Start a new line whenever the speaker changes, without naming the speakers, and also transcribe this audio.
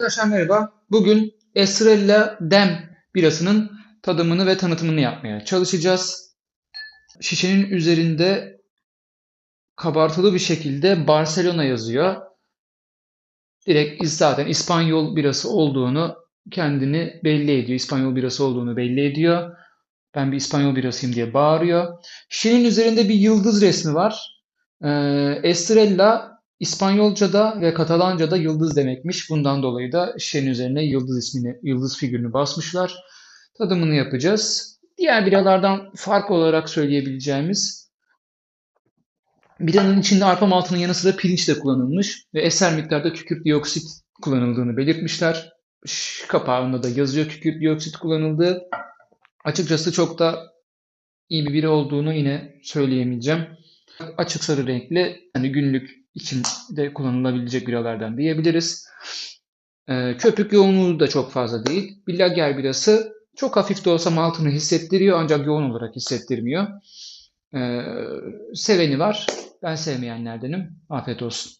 Arkadaşlar merhaba. Bugün Estrella Dem birasının tadımını ve tanıtımını yapmaya çalışacağız. Şişenin üzerinde kabartılı bir şekilde Barcelona yazıyor. Direkt zaten İspanyol birası olduğunu kendini belli ediyor. İspanyol birası olduğunu belli ediyor. Ben bir İspanyol birasıyım diye bağırıyor. Şişenin üzerinde bir yıldız resmi var. Ee, Estrella İspanyolca'da ve Katalanca'da yıldız demekmiş. Bundan dolayı da şişenin üzerine yıldız ismini, yıldız figürünü basmışlar. Tadımını yapacağız. Diğer biralardan fark olarak söyleyebileceğimiz biranın içinde arpa maltının yanı sıra pirinç de kullanılmış ve eser miktarda kükürt dioksit kullanıldığını belirtmişler. Kapağında da yazıyor kükürt dioksit kullanıldığı. Açıkçası çok da iyi bir bira olduğunu yine söyleyemeyeceğim. Açık sarı renkli, hani günlük içinde kullanılabilecek biralardan diyebiliriz. Ee, köpük yoğunluğu da çok fazla değil. Bir lager birası çok hafif de olsa maltını hissettiriyor ancak yoğun olarak hissettirmiyor. Ee, seveni var. Ben sevmeyenlerdenim. Afiyet olsun.